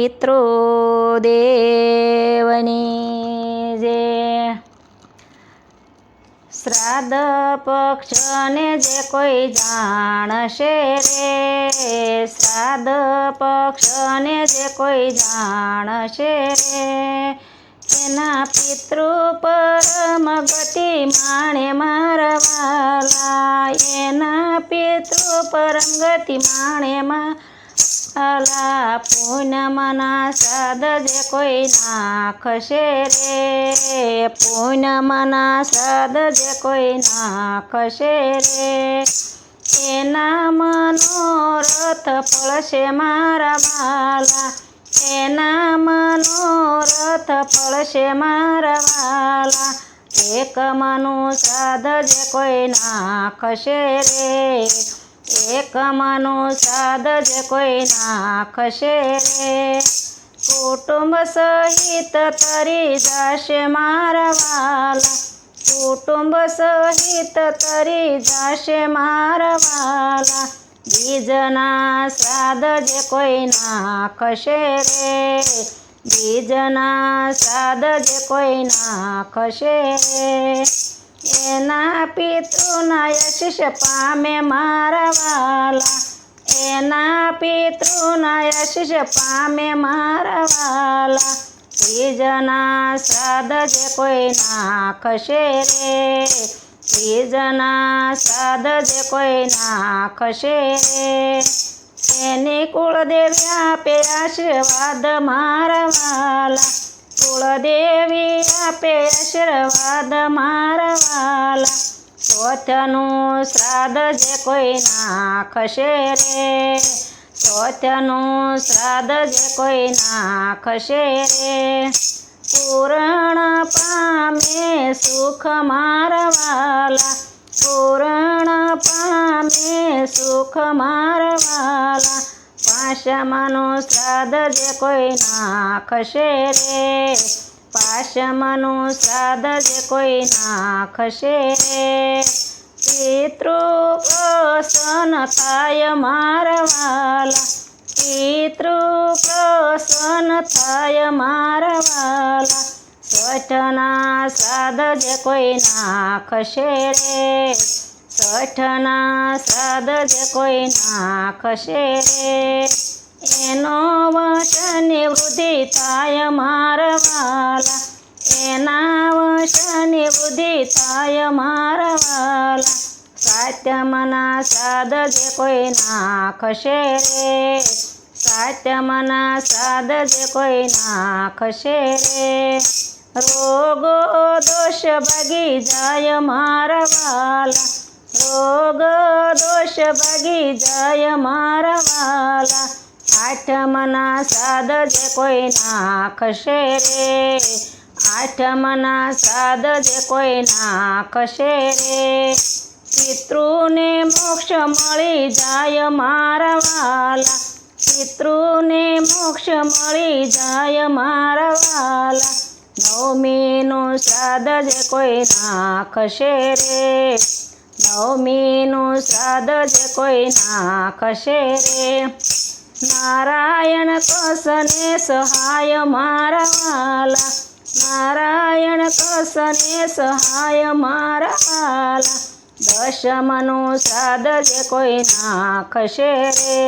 પિતૃદેવની જે શ્રાદ્ધ પક્ષને જે કોઈ જાણશે રે શ્રાદ્ધ પક્ષને જે કોઈ જાણશે રે એના પિતૃ પરમ ગતિ માણે મારવાલા એના પિતૃ પરમ ગતિ માણે માલા પૂનમના સદ જે કોઈ નાખશે રે. પૂનમના સદ જે કોઈ નાખશે રે. એના મનોરથ ફળશે મારા વાલા. એના મનોરથ ફળશે મારા વાલા. એક મનુ સાધ જે કોઈ નાખશે રે. એક મનો સાદ જ કોઈ નાખશે. રે કુટુંબ સહિત તરી જશે મારા વાલા. કુટુંબ સહિત તરી જશે મારા વાલા. બીજના શ્રાદ્ધ જે કોઈ નાખશે. રે બીજના શ્રાદ્ધ જે કોઈ નાખશે. રે એના પિતૃના યશિષ પામે મારા વાલા એના પિતૃના યશિષ પામે મારા વાલા બીજના શ્રાદ્ધ જે કોઈ નાખશે રે ત્રીજના શ્રાદ્ધ જે કોઈ નાખશે રે. એની કુળદેવી આપે આશીર્વાદ મારા વાલા કુળદેવી આપે આશીર્વાદ મારવાલા. ચોથનું શ્રાદ્ધ જે કોઈ નાખશે રે ચોથનું શ્રાદ્ધ જે કોઈ નાખશે રે. પૂરણ પામે સુખ મારવાલા, પૂરણ પામે સુખ મારવાલા પાશામાનું શ્રાદ્ધ જે કોઈ નાખશે રે. પાશમનો શ્રાદ્ધ જે કોઈ નાખશે રે. પિતૃ પ્રસન્ન થાય મારવાલા પિતૃ પ્રસન્ન થાય મારવાલા વાલા. સ્વઠના શ્રાદ્ધ જે કોઈ નાખશે રે. સ્વઠના શ્રાદ્ધ જે કોઈ નાખશે રે એનો વંશની વૃદ્ધિ થાય મારા વાલા એના વંશની વૃદ્ધિ થાય મારા વાલા સાત્યમના શ્રાદ્ધ જે કોઈ નાખશે રે સાત્યમના શ્રાદ્ધ જે કોઈ નાખશે રે રોગો દોષ ભાગી જાય મારા વાલા રોગ દોષ ભાગી જાય મારા વાલા. આઠમના સાદ જે કોઈ નાખશે રે. આઠમના સાદ જે કોઈ નાખશે રે. પિતૃને મોક્ષ મળી જાય મારા વાલા. પિતૃને મોક્ષ મળી જાય મારા વાલા. નવમીનું સાદ જે કોઈ નાખશે રે. નવમીનું સાદ જ કોઈ નાખશે રે નારાયણ કસને સહાય મારા વાલા નારાયણ કસને સહાય મારા વાલા દશમનું સાદ જે કોઈ નાખશે રે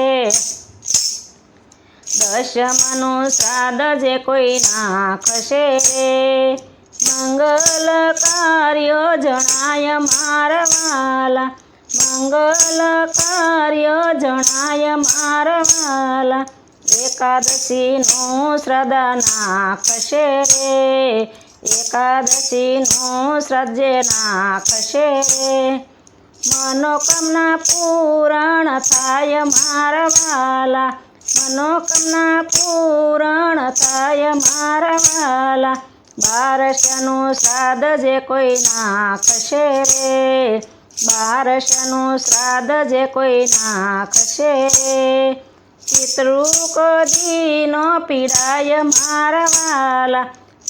દશમનું સાદ જે કોઈ નાખશે રે મંગલ કાર્ય જણાય મારવાલા. મંગલ કાર્ય જણાય મારવાલા. એકાદશીનું શ્રદ્ધા નાખશે રે. એકાદશીનું શ્રદ્ધે નાખશે રે. મનોકામના પૂરણ થાય મારવાલા. મનોકામના પૂરણ થાય મારા વાલા બારસનું શ્રાદ્ધ જે કોઈ નાખશે રે. બારસનું શ્રાદ્ધ જે કોઈ નાખશે રે. પિતૃ દીનો પીડાય મારવાલા.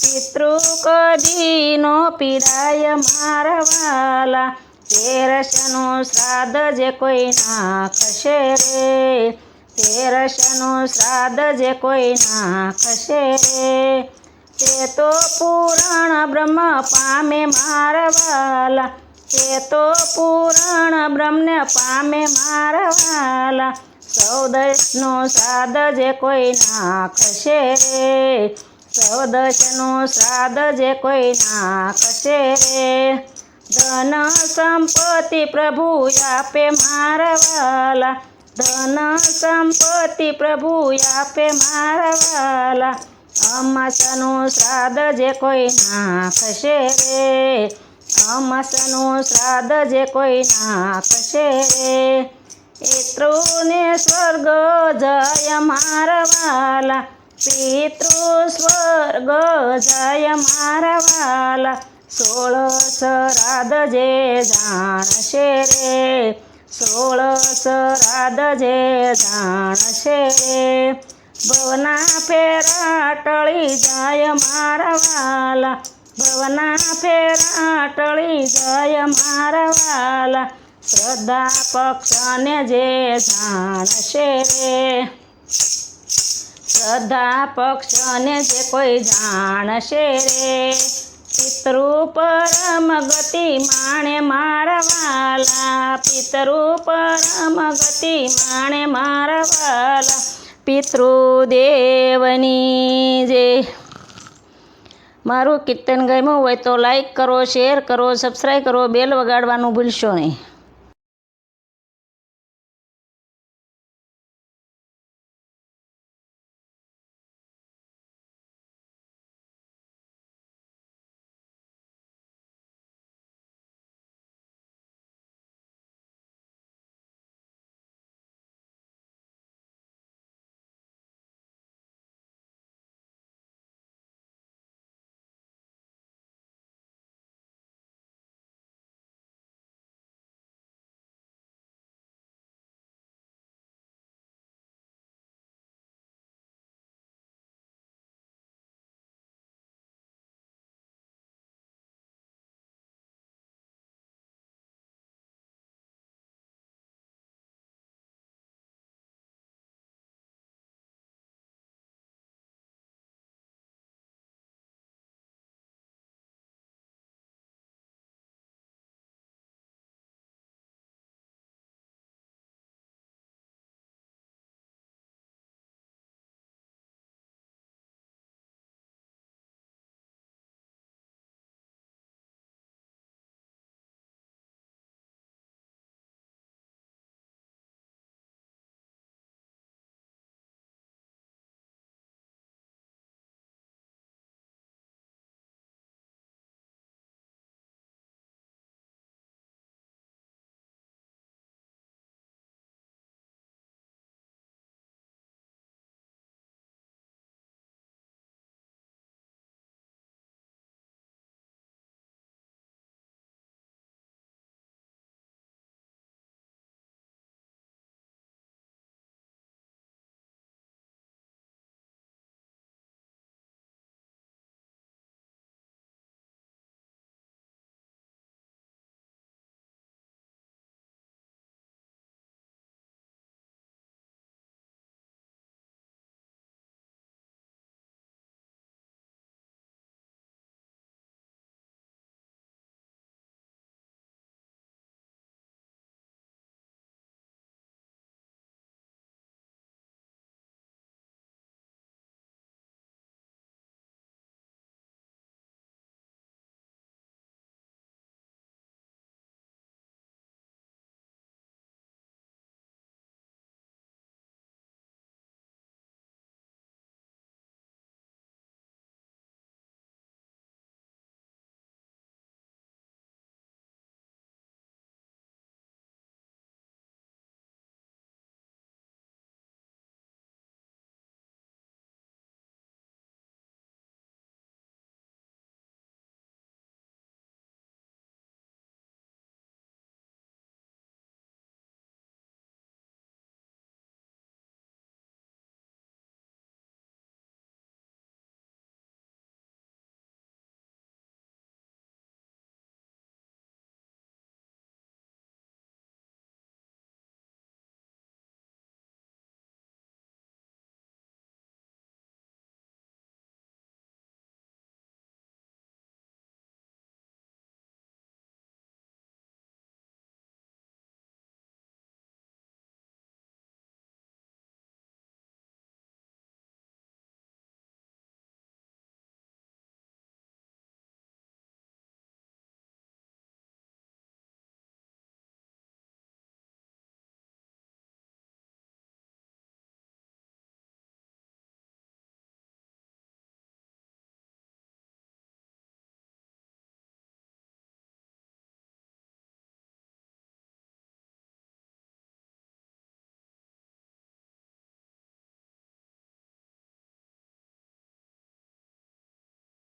વાલા દીનો પીડાય મારવાલા. તેરસનું શ્રાદ્ધ જે કોઈ નાખશે રે. તેરસનું શ્રાદ્ધ જે કોઈ નાખશે રે. તે તો પુરાણ બ્રહ્મ પામે મારવાલા. તે તો પુરાણ બ્રહ્મને પામે મારવાલા. સૌદશનો સાદ જે કોઈ નાખશે રે ચૌદશનું શ્રાદ્ધ જે કોઈ નાખશે. રે ધન સંપત્તિ પ્રભુ આપે મારવાલા. ધન સંપત્તિ પ્રભુ આપે મારવાલા. અમાસનું શ્રાદ્ધ જે કોઈ નાખશે રે અમાસનું શ્રાદ્ધ જે કોઈ નાખશે રે પિતૃને સ્વર્ગ જય મારવાલા પિતૃ સ્વર્ગ જય મારવાલા સોળ શ્રાદ્ધ જે જાણશે રે સોળ શ્રાદ્ધ જે જાણશે રે ભવના ફેરા ટળી જાય મારા વાલા. ભવના ફેરા ટળી જાય મારા વાલા. શ્રદ્ધા પક્ષને જે જાણશે રે શ્રદ્ધા પક્ષને જે કોઈ જાણશે રે. પિતૃ પરમ ગતિ માણે મારા વાલા. પિતૃ પરમ ગતિ માણે મારા વાલા. પિતૃદેવની જે મારું કીર્તન ગમ્યું હોય તો લાઈક કરો શેર કરો સબસ્ક્રાઈબ કરો બેલ વગાડવાનું ભૂલશો નહીં.